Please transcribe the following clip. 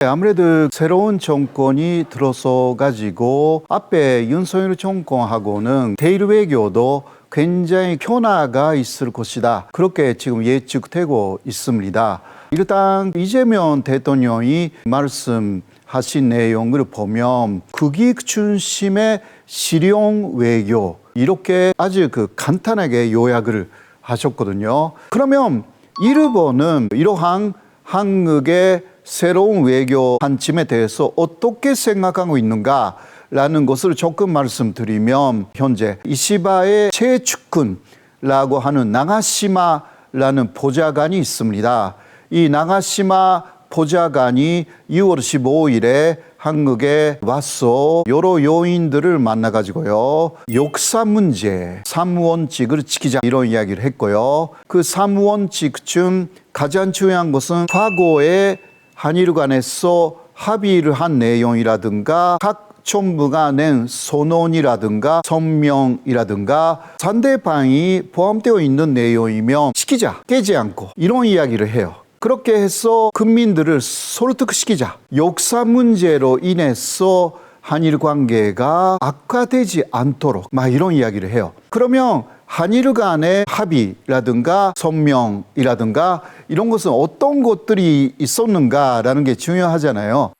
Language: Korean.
아무래도 새로운 정권이 들어서 가지고 앞에 윤석열 정권하고는 대일 외교도 굉장히 변화가 있을 것이다. 그렇게 지금 예측되고 있습니다. 일단 이재명 대통령이 말씀하신 내용을 보면 국익 중심의 실용 외교 이렇게 아주 그 간단하게 요약을 하셨거든요. 그러면 일본은 이러한 한국의 새로운 외교 관점에 대해서 어떻게 생각하고 있는가 라는 것을 조금 말씀드리면 현재 이시바의 최측근라고 하는 나가시마라는 보좌관이 있습니다. 이 나가시마 보좌관이 6월 15일에 한국에 와서 여러 요인들을 만나가지고요. 역사 문제, 사무원칙을 지키자 이런 이야기를 했고요. 그 사무원칙 중 가장 중요한 것은 과거에 한일 간에서 합의를 한 내용이라든가 각 정부가 낸 선언이라든가 성명이라든가 상대방이 포함되어 있는 내용이면 시키자 깨지 않고 이런 이야기를 해요. 그렇게 해서 국민들을 설득시키자. 역사 문제로 인해서 한일 관계가 악화되지 않도록 막 이런 이야기를 해요. 그러면 한일 간의 합의라든가 성명이라든가 이런 것은 어떤 것들이 있었는가라는 게 중요하잖아요.